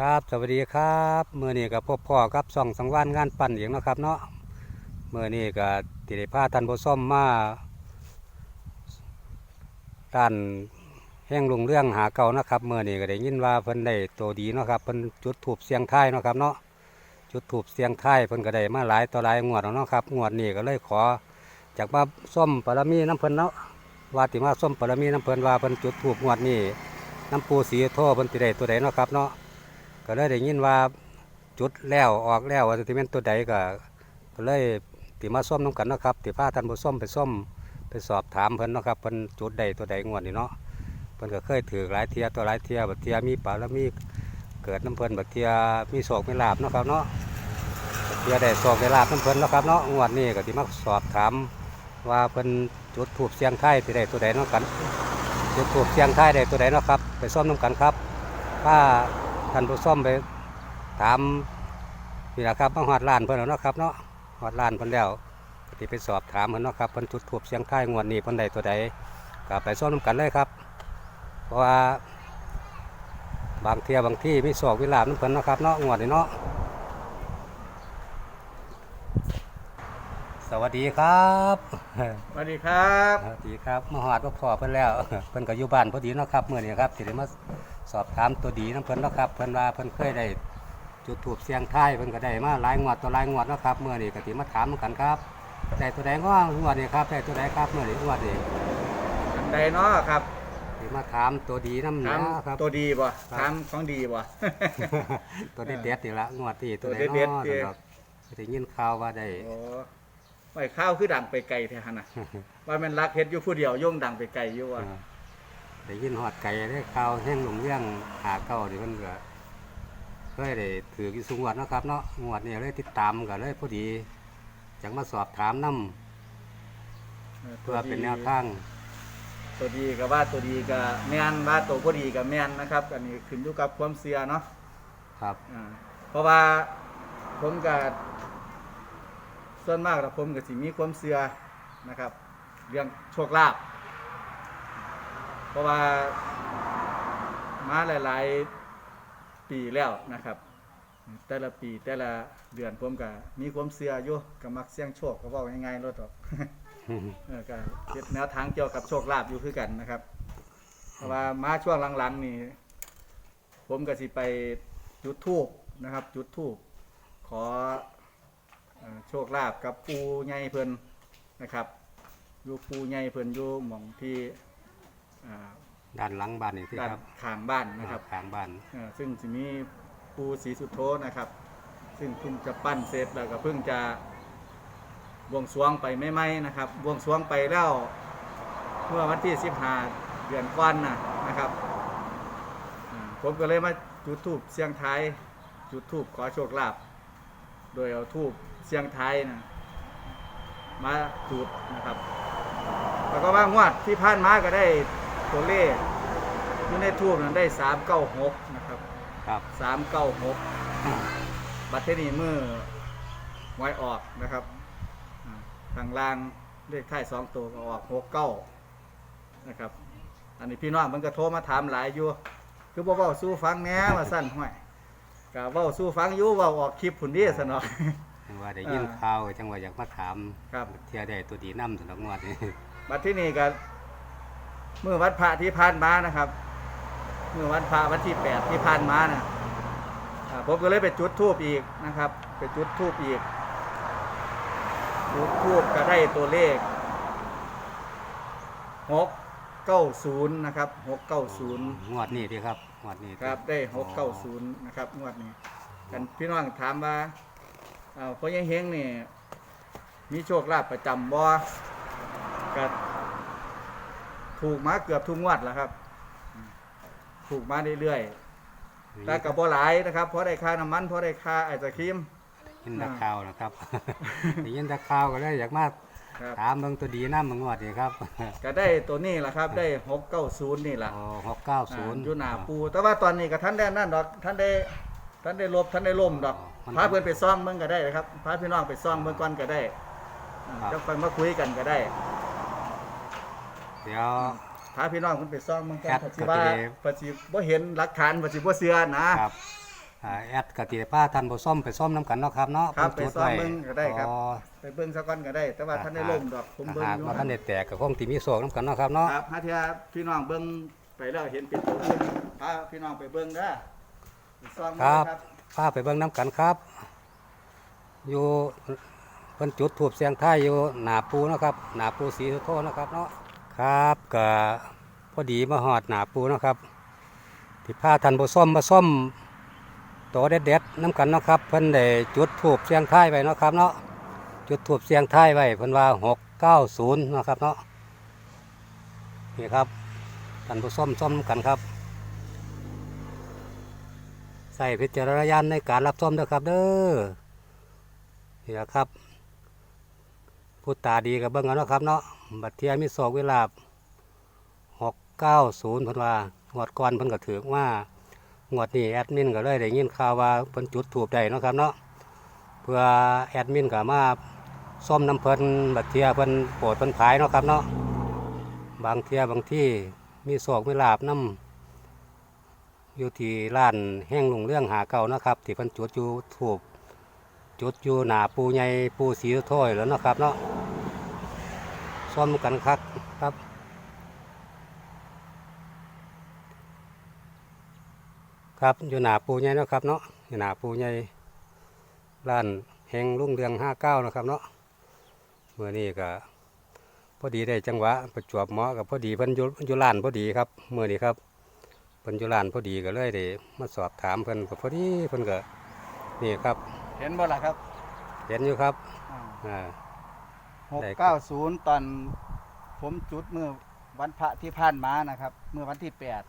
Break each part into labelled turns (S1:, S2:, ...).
S1: ครับสวัสดีครับเมื่อนี้กับพบพ่อกับส่องสังวานงานปั่นเองนะครับเนาะเมื่อนี้ก็ติได้พาท่านผู้มมาด้านแห่งลงเรื่องหาเก่านะครับเมื่อนี้ก็ได้ยินว่าเพิ่นได้ตัวดีเนาะครับเพิ่นจุดถูบเสียงท้ายเนาะครับเนาะจุดถูบเสียงท้ายเพิ่นก็ได้มาหลายต่อหลายงวดแล้วเนาะครับงวดนี้ก็เลยขอจากมาส้มปรมีน้ำเพิ่นเนาะว่าติมาส้มปรมีน้ำเพิ่นว่าเพิ่นจุดถูบงวดนี้น้ำปูสีโทเพิ่นติได้ตัวใดเนาะครับเนาะ ก็เลยได้ยินว่าจุดแล้วออกแล้วว่าที่เป็นตัวใดก็ก็เลยติมาส้มน้ำกันเนาะครับติพาท่านผู้ส้มไปส้มไปสอบถามเพิ่นเนาะครับเพิ่นจุดใดตัวใดงวดนี่เนาะเพิ่นก็เคยถือหลายเทียตัวหลายเทียบัดเทียมีปลาแล้วมีเกิดน้ำเพิ่นบัดเทียมีโศกมีลาบเนาะครับเนาะบัดเทียได้โศกได้ลาบน้ำเพิ่นเนาะครับเนาะงวดนี้ก็ติมาสอบถามว่าเพิ่นจุดถูกเสียงไทายที่ใดตัวใดเนาะกันจุดถูกเสียงไทายใดตัวใดเนาะครับไปส้มน้ำกันครับถ้า ท่านผู้ชมไปถามนี่แหละครับมาหอดล้านเพิ่นแล้วเนาะครับเนาะหอดล้านเพิ่นแล้วก็สิไปสอบถามเพิ่นเนาะครับเพิ่นจุดทูบเสียงท้ายงวดนี้เพิ่นใดตัวใดก็ไปซ้อมนำกันเลยครับ เพราะว่าบางเที่ยบางที่มีโศกวิลาบน้ำเพิ่นเนาะครับเนาะงวดนี้เนาะสวัสดีครับ
S2: สวัสดีครับ
S1: สวัสดีครับมาหอดมาพอเพิ่นแล้ว เพิ่นก็อยู่บ้านพอดีเนาะครับมื้อนี้ครับสิได้มา สอบถามตัวดีนํเพิ่นเนาะครับเพิ่นว่าเพิ่นเคยได้จุดถูบเสียงท้ายเพิ่นก็ได้มาหลายงวดต่อหลายงวดเนาะครับมื้อนี้ก็สิมาถามกันครับได้ตัวใดง้องวดนี้ครับได้ตัวใดครับมื้อนี้งวดนี้
S2: อันใดเนาะครับ
S1: สิมาถามตัวดีนำ
S2: ถาม
S1: นะครับ
S2: ตัวดีบ่
S1: ครับ
S2: ถามของดีบ่
S1: ตัวเด็ดๆนี่ละงวดที่ตัวใด
S2: ตัวเด็
S1: เนาะ
S2: ดๆเด้
S1: สำหรับได้ยินข่าวว่าได้
S2: โอ้ไม่ข้าวคือดังไปไกลแท้หั่นน่ะว่ามันรักเฮ็ดอยู่ผู้เดียวย่งดังไปไกลอยู่ว่ะ
S1: ได้ยินหอดไก่ได้ข่าวแห้งลงเรื่องหาเก่านี่มันก็เคยได้ถือกี่สุงวดเนาะครับเนาะงวดนี้เลยติดตามกันเลยพอดีจังมาสอบถามนํเพื่อเป็นแนวทาง
S2: ตัวดีก็ว่าตัวดีก็แม่นว่าตัวบ่ดีก็แม่นนะครับอันนี้ขึ้นอยู่กับความเชื่อเนาะ
S1: ครับ
S2: อ่าเพราะว่าผมก็ส่วนมากแล้วผมก็สิมีความเชื่อนะครับ เรื่องโชคลาภ เพราะว่ามาหลาย ๆ ปีแล้วนะครับ แต่ละปีแต่ละเดือนผมก็มีความเชื่ออยู่ก็มักเสี่ยงโชคก็เว้าง่ายๆรถดอกเออก็เฮ็ดแนวทางเกี่ยวกับโชคลาภอยู่คือกันนะครับ เพราะว่ามาช่วงหลัง ๆ นี่ผมก็สิไปจุดธูปนะครับ จุดธูปขอเอ่อโชคลาภกับปูใหญ่เพิ่นนะครับอยู่ปูใหญ่เพิ่นอยู่หม่องที่ อ่า
S1: ด้านหลังบ้านนี่ที่
S2: ด้าน
S1: ครับ
S2: ข้างบ้านนะครับ
S1: ข้างบ้าน
S2: เอ่อซึ่งจะมีปูสีสุโธนะครับ ซึ่งเพิ่งจะปั้นเสร็จแล้วก็เพิ่งจะบวงสรวงไปไม่ไหมนะครับ บวงสรวงไปแล้วเมื่อวันที่15เดือนก้อนนะนะครับอ่าผมก็เลยมาจุดธูปเสียงไทายจุดธูปขอโชคลาภโดยเอาธูปเสียงไทายนะมาจุดนะครับ แล้วก็ว่างวดที่ผ่านมาก็ได้ ตัวเลขอยู่ในทูบนั้นได้396นะครับ
S1: ครับ
S2: สามเก้าหกบัตรเทนีมือไว้ออกนะครับอ่าทางล่างเลขท้ายสองตัวก็ออกหกเก้านะครับ อันนี้พี่น้องมันก็โทรมาถามหลายอยู่ คือบ่เว้าสู้ฟังแหน่ว่าสั้นห้วยก็เว้าสู้ฟังอยู่เว้าออกคลิปผุนดีสนอก
S1: จังว่าได้ยิน
S2: อ่า
S1: ข่าวจังว่าอยากมาถาม
S2: ครับ
S1: เที่ยได้ตัวดีนํสำหรับงวดนี้
S2: บัตรที่นี่ก็ เมื่อวันพระที่ผ่านมานะครับ เมื่อวันพระวันที่แปดที่ผ่านมานะอ่าผมก็เลยไปจุดทูบอีกนะครับ ไปจุดทูบอีกจุดทูบก็ได้ตัวเลขหกเก้าศูนย์นะครับหกเก้าศูนย์
S1: งวดนี้ดีครับงวดนี้
S2: ครับได้หกเก้าศูนย์นะครับงวดนี้กันพี่น้องถามว่าเอาพ่อยังเฮงนี่มีโชคลาภประจำบ่ก็ ถูกมาเกือบทุกงวดแล้วครับอืมถูกมาเรื่อยๆแต่กับบ่หลายนะครับเพราะได้ค่าน้ำมันเพราะได้ค่าไอศครีม
S1: ยินแตะข่าวนะครับ ได้ยินแตะข่าวก็เลยอยากมา
S2: ครับ
S1: ถามเบิ่งตัวดีนำงวดนี้ครับ
S2: ก็ได้ตัวนี้แหละครับ ได้หกเก้าศูนย์นี่แหละ
S1: อ๋อหกเก้าศูนย์
S2: อ่าอยู่หน้าปูแต่ว่าตอนนี้ก็ท่านได้นั่นดอกท่านได้ท่านได้ลบท่านได้ล่มดอก
S1: มัน
S2: พาเพื่อนไปซ่องเมืองก็ได้นะครับพาพี่น้องไปซ่องเมืองก่อนก็ได้อ่า
S1: ครับ
S2: จะไปมาคุยกันก็ได้
S1: เดี๋ยว
S2: พาพี่น้องเพิ่นไปซ่องเมืองก่อน
S1: ครับ
S2: ปัจจุบัน
S1: ก็สิได้
S2: ปัจจุบ่เห็นหลักฐานปัจจุบ่เชื่อนะ ครับ
S1: อ่าแอดกติผ้าท่านผู้ส้มไปส้มน้ำกันเนาะครับเนาะ
S2: ครับ
S1: เพิ่นจุ
S2: ไปซ้อมเบิ่งก็ได้ครับ
S1: อ๋อ
S2: ไปเบิ่งสักก่อนก็ได้ แต่ว่าท่านได้ล่มดอกผมเบิ่ง
S1: หาก
S2: อยู่
S1: ว่าท่านได้แตกก็คงสิมีโศกน้ำกันเนาะครับเนาะ
S2: ครับถ้าเทียพี่น้องเบิ่งไปแล้วเห็นเป็นตัวอื่นพาพี่น้องไปเบิ่งเด้อไปซ้อม
S1: ครั
S2: เบิ่ง
S1: บพาไปเบิ่งน้ำกันครับ อยู่เพิ่นจุดถูบเสียงท้ายอยู่หนาปูเนาะครับหนาปูสีสุโธเนาะครับเนาะ ครับก็พอดีมาหอดหนาปูนะครับที่พาท่านผู้ส้มมาส้มโตเด็ดๆน้ำกันนะครับ เพิ่นได้จุดถูบเสียงท้ายไว้นะครับเนาะจุดถูบเสียงท้ายไว้เพิ่นว่าหกเก้าศูนย์นะครับเนาะนี่ครับท่านผู้ส้มส้มกันครับ ใส่พิจารณญาณในการรับชมด้วยครับ เด้อนี่แหละครับ พูดตาดีกับเบิ้งกันเนาะครับเนาะบัดเทียมีโศกเวลาหกเก้าศูนย์พิ่นว่างวดก่อนเพิ่นก็ถือว่างวดนี้แอดมินก็เลยได้ยินข่าวว่าเพิ่นจุดถูกได้เนาะครับเนาะเพื่อแอดมินก็มาส้มน้ำเพิ่นบัดเทียเพิ่นโปรดเพิ่นขายเนาะครับเนาะบางเทียบางที่มีโศกมีลาบน้ำอยู่ที่ร้านแห้งลุงเรื่องหาเก่านะครับ ที่เพิ่นจุดอยู่ถูก จุดอยู่หนาปูใหญ่ปูสีถ้อยแล้วนะครับเนาะซ่อมกันครับครับครับอยู่หนาปูใหญ่เนาะครับเนาะอยู่หนาปูใหญ่ร้านแหงลุ่งเรืองห้าเก้านะครับเนาะเมื่อนี้ก็พอดีได้จังหวะประจวบเหมาะกับพอดีเพิ่นอยู่อยู่ร้านพอดีครับเมื่อนี้ครับเพิ่นอยู่ร้านพอดีก็เลยได้มาสอบถามเพิ่นก็พอดีเพิ่นก็นี่ครับ
S2: เห็นบ่ล่ะครับ
S1: เห็นอยู่ครับอ่า
S2: หก
S1: ได้ครั
S2: เก้า
S1: บ
S2: ศูนย์ตอนผมจุดเมื่อวันพระที่ผ่านมานะครับ เมื่อวันที่แปด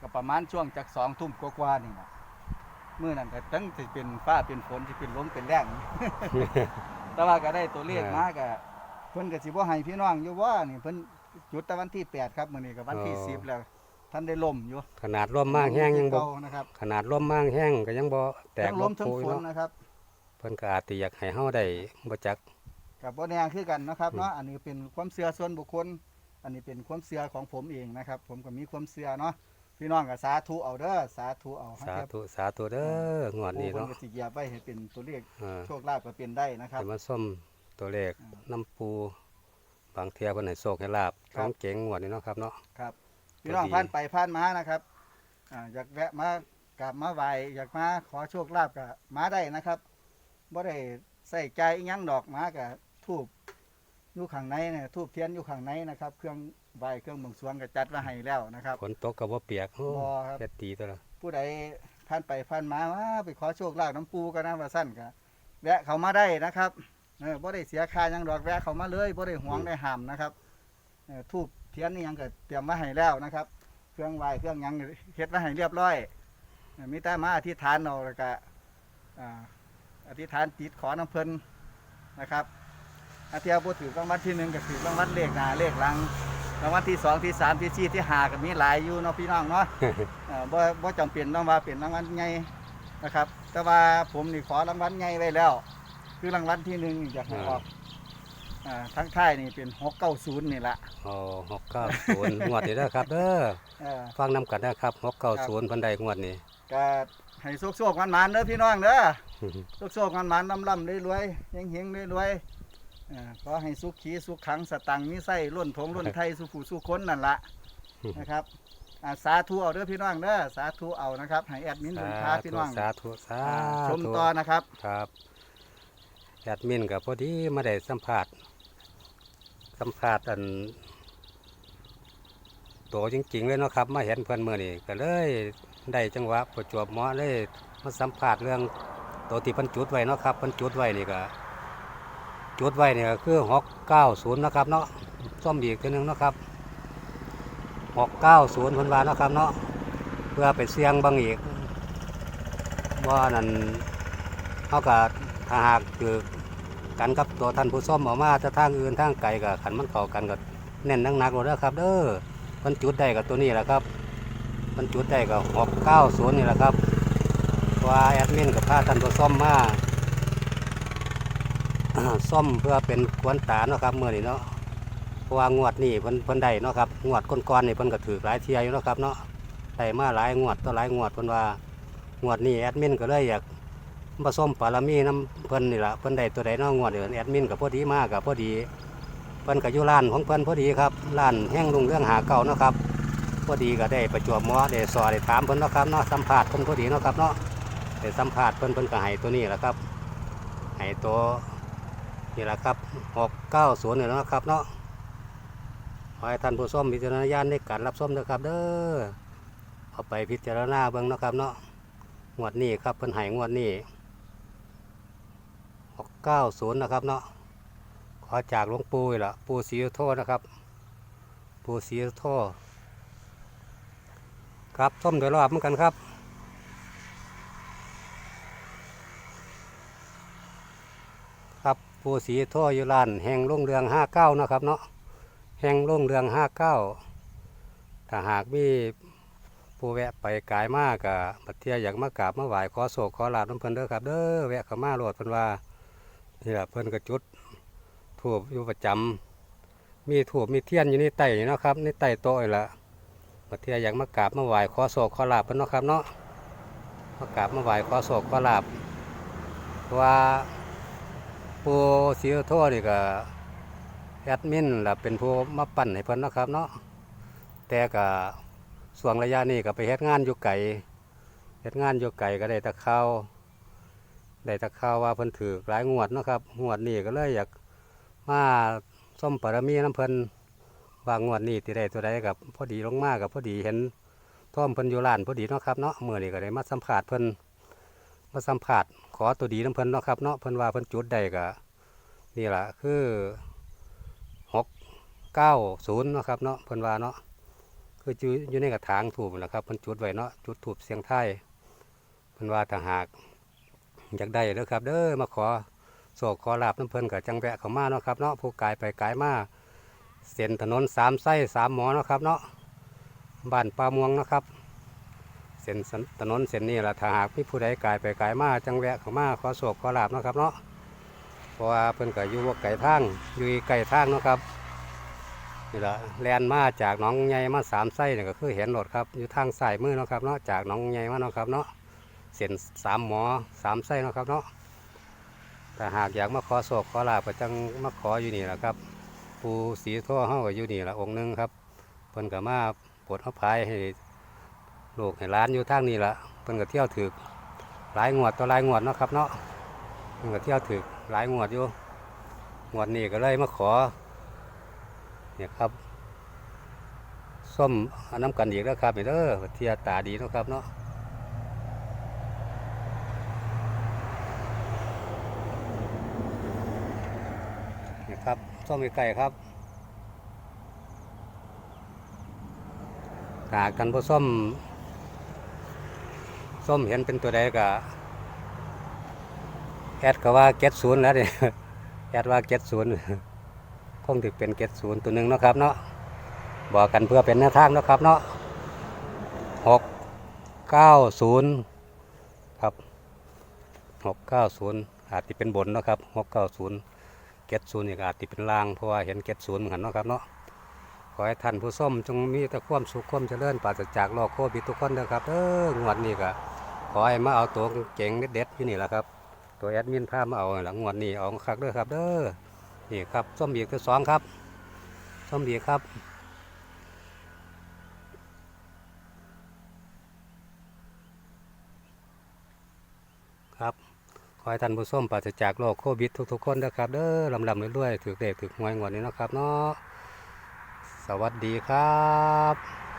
S2: ก็ประมาณช่วงจากสองทุ่มกว่าๆนี่นะเมื่อนั้นก็ตั้งที่เป็นฟ้าเป็นฝนที่เป็นลมเป็นแรงแต่ว่าก็ได้ตัวเลขมาก็เพิ่นก็สิบ่ให้พี่น้องอยู่ว่านี่เพิ่นจุดแต่วันที่แปดครับมื้อนี้ก็วันที่สิบแล้ว ท่านได้ล่มอยู่
S1: ขนาดลมมากแห้งยังบ่
S2: เก่านะครับ
S1: ขนาดลมมากแห้งก็ยังบ่แตก
S2: ทั้ง
S1: บ่
S2: ลมทั้ง
S1: ปู
S2: ฝน
S1: เนาะ
S2: นะครับ
S1: เพิ่นก็อาจสิอยากให้เฮาได้บ่จัก
S2: กับบ่แน่คือกันนะครับเนาะอันนี้เป็นความเชื่อส่วนบุคคล อันนี้เป็นความเชื่อของผมเองนะครับ ผมก็มีความเชื่อเนาะพี่น้องก็สาธุเอาเด้อสาธุเอาให้
S1: สา
S2: แก่
S1: ธุสาธุเด้องวดนี้
S2: ผู้เพิ่น
S1: เนาะ
S2: ก็สิเหยียบไว้ให้เป็นตัวเลข
S1: อ่า
S2: โชคลาภก็เป็นได้นะครับ
S1: ให้มาส้มตัวเลขน้ำปู บางเที่ยเพิ่นให้โชคให้ลาบ
S2: ครั
S1: ต้อบงเจ๋งงวดนี้เนาะครับเนาะ
S2: ครับ พี่น้อง
S1: ก็ดี
S2: ผ่านไปผ่านมานะครับอ่าอยากแวะมากราบมาไหว้อยากมาขอโชคลาภก็มาได้นะครับบ่ได้ใส่ใจอิหยังดอกมาก็ทูบอยู่ข้างในเนี่ยทูบเทียนอยู่ข้างในนะครับ เครื่องไหว้เครื่องบวงสรวงก็จัดไว้ให้แล้วนะครับ
S1: ฝนตกก็บ่เปียกโอ้
S2: บ่ครับ
S1: เฮ็ดดีตัวละ
S2: ผู้ใดผ่านไปผ่านมาว่าไปขอโชคลาภน้ำปูกันนะว่าสั้นก็แวะเขามาได้นะครับเออบ่ได้เสียค่าหยังดอกแวะเขามาเลยบ่ได้หวงได้ห้ามนะครับเออทูบ เทียนนี่ยังก็เตรียมมาให้แล้วนะครับ เครื่องไหวเครื่องยังเฮ็ดไว้ให้เรียบร้อยมีแต่มาอธิษฐานเอาแล้วก็อธิษฐานจิตขอน้ำเพลินนะครับอาเทียบ่ถือรางวัลที่หนึ่งก็ถือรางวัลเลขหนาเลขหลังรางวัลที่สองที่สามที่สี่ที่ห้าก็มีหลายอยู่เนาะพี่น้องเนาะบ่บ่จำเป็นต้องว่าเป็นรางวัลใหญ่นะครับ แต่ว่าผมนี่ขอรางวัลใหญ่ไว้แล้ว คือรางวัลที่หนึ่งอยากให้ออก อ่าทั้งท้ายนี่เป็นหกเก้าศูนย์นี่แหละ
S1: โอ้690งวดนี้เด้อครับเด้อ
S2: เออ
S1: ฟังนำกันนะครับ690เพิ่นได้งวดนี้
S2: ก็ให้โชคโชคมันมันๆเด้อพี่น้องเด้อโชคโชคมันมันๆลำลำๆรวยๆเฮงเฮงๆรวยๆเอ่อขอให้สุขขีสุขขังสตังค์มีไส้ล้นถงล้นไทยสุผู้สุคนนั่นละ นะครับอ่าสาธุเอาเด้อพี่น้องเด้อสาธุเอานะครับให้แอดมินเดินพาพี่น้อง
S1: สาธุสา
S2: อ่าช
S1: ธุ
S2: มต่อนะครับ
S1: ครับแอดมินกับพอดีมาได้สัมภาษณ์ สัมภาษณ์อันโตจริง ๆ เลยเนาะครับ มาเห็นเพื่อนเมื่อนี่ก็เลยได้จังหวะประจวบเหมาะเลยมาสัมภาษณ์เรื่องตัวที่พันจุดไว้เนาะครับพันจุดไว้นี่ก็จุดไว้นี่ก็คือหกเก้าศูนย์นะครับเนาะซ่อมอีกทีหนึงนะครับหกเก้าศูนย์พันวานะครับเนาะเพื่อไปเสี่ยงบางอีกว่านั่นเขาก็ถ้าหากคือ กันกับตัวท่านผู้ส้มออกมาถ้าทางอื่นทางไกลกับขันมันเข้ากันก็แน่นนักๆเลยครับ เด้อมันจุดได้กับตัวนี้แหละครับมันจุดได้กับหกเก้าศูนย์นี่แหละครับว่าแอดมินกับพาท่านผู้ส้มมาส้มเพื่อเป็นควนตาเนาะครับเมื่อนี้เนาะเพราะว่างวดนี่เพิ่นเพิ่นได้เนาะครับงวดก้อนๆนี่เพิ่นก็ถือหลายเทียอยู่เนาะครับเนาะได้มาหลายงวดต่อหลายงวดเพิ่นว่างวดนี้แอดมินก็เลยอยาก ผสมปารมีน้ำเพิ่นนี่ละเพิ่นได้ตัวใดน้องงวดเดือนแอดมินกับพอดีมากกับพอดีเพิ่นกับยู่ร้านของเพิ่นพอดีครับร้านแห้งลุงเรื่องหาเก่านะครับพอดีก็ได้ประจวบมอได้สอได้ถามเพิ่นนะครับเนาะสัมภาษณ์เพิ่นพอดีนะครับเนาะได้สัมภาษณ์เพิ่นเพิ่นก็ให้ตัวนี้แหละครับให้ตัวนี่แหละครับหกเก้าศูนย์นี่และเนะครับเนาะขอให้ท่านผู้ชมพิจารณญาณในการรับชมนะครับ เด้อเอาไปพิจารณาเบิ่งนะครับเนาะงวดนี้ครับเพิ่นให้งวดนี้ เก้าศูนย์นะครับเนาะขอจากหลวงปู่ละปู่ศรีโธนะครับ ปู่ศรีโธครับส้มโดยรอบเหมือนกันครับครับปู่ศรีสุโธอยู่ร้านแห่งรุ่งเรืองห้าเก้านะครับเนาะแห่งรุ่งเรืองห้าเก้าถ้าหากมีผู้แวะไปกายมากกะบัดเทียอยากมากราบมาไหว้ขอโศกขอลาบน้ำเพลินเด้อครับเด้อแวะเข้ามาโหลดเพินว่า นี่แหละเพิ่นก็จุดถูบอยู่ประจำมีถูบมีเทียนอยู่ในไตนี่เนาะครับในไตโต๊ะนี่ละบัดเทียอยากมากราบมาไหว้ขอโศกขอลาบเพิ่นเนาะครับเนาะมากราบมาไหว้ขอโศกขอลาบว่าปูศรีสุโธนี่ก็แอดมินล่ะเป็นผู้มาปั่นให้เพิ่นเนาะครับเนาะแต่ก็ส่วงระยะนี้ก็ไปเฮ็ดงานอยู่ไก่เฮ็ดงานอยู่ไก่ก็ได้ตะเข้า ได้ตะข้าวว่าเพิ่นถือหลายงวดเนาะครับงวดนี้ก็เลยอยากมาส้มปรมีน้ำเพิ่นว่างวดนี้ที่ได้ตัวใดกับพอดีลงมากับพอดีเห็นท่อมเพิ่นอยู่ร้านพอดีเนาะครับเนาะมื้อนี้ก็ได้มาสัมภาษณ์เพิ่นมาสัมภาษณ์ขอตัวดีน้ำเพิ่นเนาะครับเนาะเพิ่นว่าเพิ่นจุดได้ก็นี่แหละคือหกเก้าศูนย์เนาะครับเนาะเพิ่นว่าเนาะคืออยู่ในกระถางถูกนะครับเพิ่นจุดไว้เนาะจุดถูกเสียงไทยเพิ่นว่าถ้าหาก อยากได้เด้อครับ เด้อมาขอโศกขอลาบน้ำเพลินกับจังแวะเขามาเนาะครับเนาะผู้กายไปกายมาเส้นถนนสามไส้สามหมอเนาะครับเนาะบ้านป่าม่วงเนาะครับเส้นถนนเส้นนี้ละถ้าหากมีผู้ใดกายไปกายมาจังแวะเขามาขอโศกขอลาบเนาะครับเนาะเพราะว่าเพิ่นก็อยู่บ่ไก่ทางอยู่ไก่ทางเนาะครับนี่ละแลนมาจากหน้องใหญ่มาสามไส้เนี่ยก็คือเห็นรถครับอยู่ทางสายมือเนาะครับเนาะจากหน้องใหญ่มาเนาะครับเนาะ เส้นสามหมอสามไส้เนาะครับเนาะแต่หากอยากมาขอโศกขอลาบก็จังมาขออยู่นี่แหละครับ ปูสีทั่วเฮาก็อยู่นี่แหละองค์หนึงครับเพิ่นก็มาปวดเอาพายให้ลูกให้ร้านอยู่ทางนี้ละเพิ่นก็เที่ยวถือหลายงวดต่อหลายงวดเนาะครับเนาะเพิ่นก็เที่ยวถือหลายงวดอยู่งวดนี้ก็เลยมาขอเนี่ยครับส้มน้ำกันอีกแล้วครับเด้อเทียตาดีเนาะครับเนาะ ครับส้มไก่ครับหากันพอส้มส้มเห็นเป็นตัวใดก็แอดก็ว่าเก็ตศูนย์แล้วเนี่ยแอดว่าเก็ตศูนย์คงถือเป็นเกตศูนย์ตัวหนึ่งนะครับเนาะบอกกันเพื่อเป็นแนวทางนะครับเนาะหกเก้าศูนย์ครับหกเก้าศูนย์อาจจะเป็นบนนะครับหกเก้าศูนย์ เกตศูนย์อีกอาจติเป็นลางเพราะว่าเห็นเกตศูนย์เหมือนกันเนาะครับเนาะขอให้ท่านผู้ส้มจงมีแต่ความสุขความเจริญปราศจากโรคโควิดทุกคนนะครับเอองวดนี้ก็ขอให้มาเอาตัวเก่งเด็ดๆอยู่นี่แหละครับ ตัวแอดมินพามาเอาหลังงวดนี้เอาคักเด้อครับเด้อนี่ครับส้มบีกตัวสองครับส้มบีกครับครับ ขอให้ท่านผู้ชมปราศจากโรคโควิดทุกๆคนนะครับเด้อลำลำเรื่อยๆถือเด็กถือหวยงวดนี้นะครับเนาะสวัสดีครับ